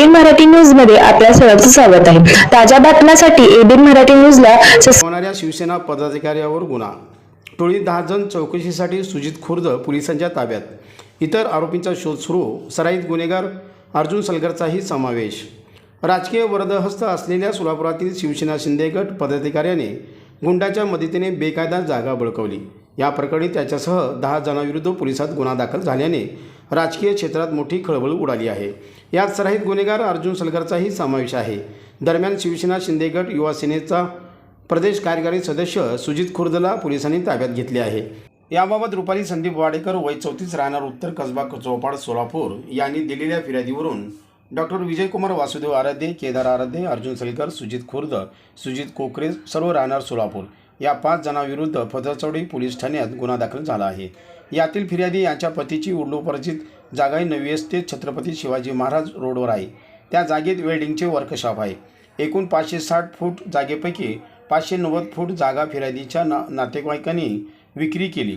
ABN Marathi न्यूजमध्ये आपल्या सर्वांचं स्वागत आहे. ताज्या बातम्यांसाठी एबीएन मराठी न्यूजला होणाऱ्या शिवसेना पदाधिकाऱ्यावर गुन्हा. टोळी दहा जण चौकशीसाठी सुजित खुर्द पोलिसांच्या ताब्यात. इतर आरोपींचा शोध सुरू. सराईत गुन्हेगार अर्जुन सलगरचाही समावेश. राजकीय वरदहस्त असलेल्या सोलापुरातील शिवसेना शिंदे गट पदाधिकाऱ्याने गुंडाच्या मदतीने बेकायदा जागा बळकवली. या प्रकरणी त्याच्यासह दहा जणांविरुद्ध पोलिसात गुन्हा दाखल झाल्याने राजकीय क्षेत्रात मोठी खळबळ उडाली आहे. यात सराईत गुन्हेगार अर्जुन सलगरचाही समावेश आहे. दरम्यान शिवसेना शिंदे गट युवा सेनेचा प्रदेश कार्यकारी सदस्य सुजित खुर्दला पोलिसांनी ताब्यात घेतले आहे. याबाबत रुपाली संदीप वाडेकर वय चौतीस राहणार उत्तर कसबा चौपाड सोलापूर यांनी दिलेल्या फिर्यादीवरून डॉक्टर विजयकुमार वासुदेव आराध्ये केदार आराध्ये अर्जुन सलकर सुजित खुर्द सुजित कोकरे सर्व राहणार सोलापूर. या पाच जणांविरुद्ध फदरचौडी पोलीस ठाण्यात गुन्हा दाखल झाला आहे. यातील फिर्यादी यांच्या पतीची उर्दूपरिचित जागाही नवी एस्टेट छत्रपती शिवाजी महाराज रोडवर आहे. त्या जागेत वेल्डिंगचे वर्कशॉप आहे. एकूण पाचशे साठ फूट जागेपैकी पाचशे नव्वद फूट जागा फिर्यादीच्या ना नातेवाईकांनी विक्री केली.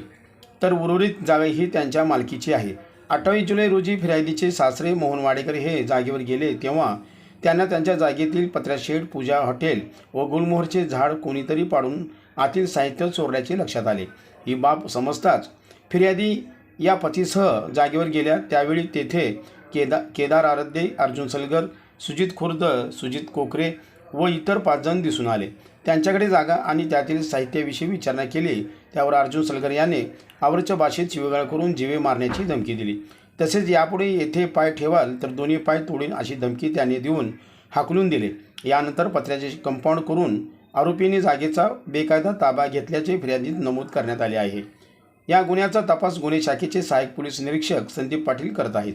तर उर्वरित जागा ही त्यांच्या मालकीची आहे. अठ्ठावीस जुलै रोजी फिर्यादीचे सासरे मोहन वाडेकर हे जागेवर गेले तेव्हा त्यांना त्यांच्या जागेतील पत्र्याशेड पूजा हॉटेल व गुलमोहरचे झाड कोणीतरी पाडून आतील साहित्य चोरल्याचे लक्षात आले. ही बाब समजताच फिर्यादी या पतीसह जागेवर गेल्या. त्यावेळी तेथे केदा केदार आराध्ये अर्जुन सलगर सुजित खुर्द सुजित कोकरे व इतर पाच जण दिसून आले. त्यांच्याकडे जागा आणि त्यातील साहित्याविषयी विचारणा केली. त्यावर अर्जुन सलगर याने आवरच्या भाषेत शिवगाळ करून जीवे मारण्याची धमकी दिली. तसेच यापुढे येथे पाय ठेवाल तर दोन्ही पाय तोडीन अशी धमकी त्याने देऊन हाकलून दिले. यानंतर पत्र्याचे कंपाऊंड करून आरोपीने जागेचा बेकायदा ताबा घेतल्याचे फिर्यादीत नमूद करण्यात आले आहे. या गुन्ह्याचा तपास गुन्हे शाखेचे सहाय्यक पोलीस निरीक्षक संदीप पाटील करत आहेत.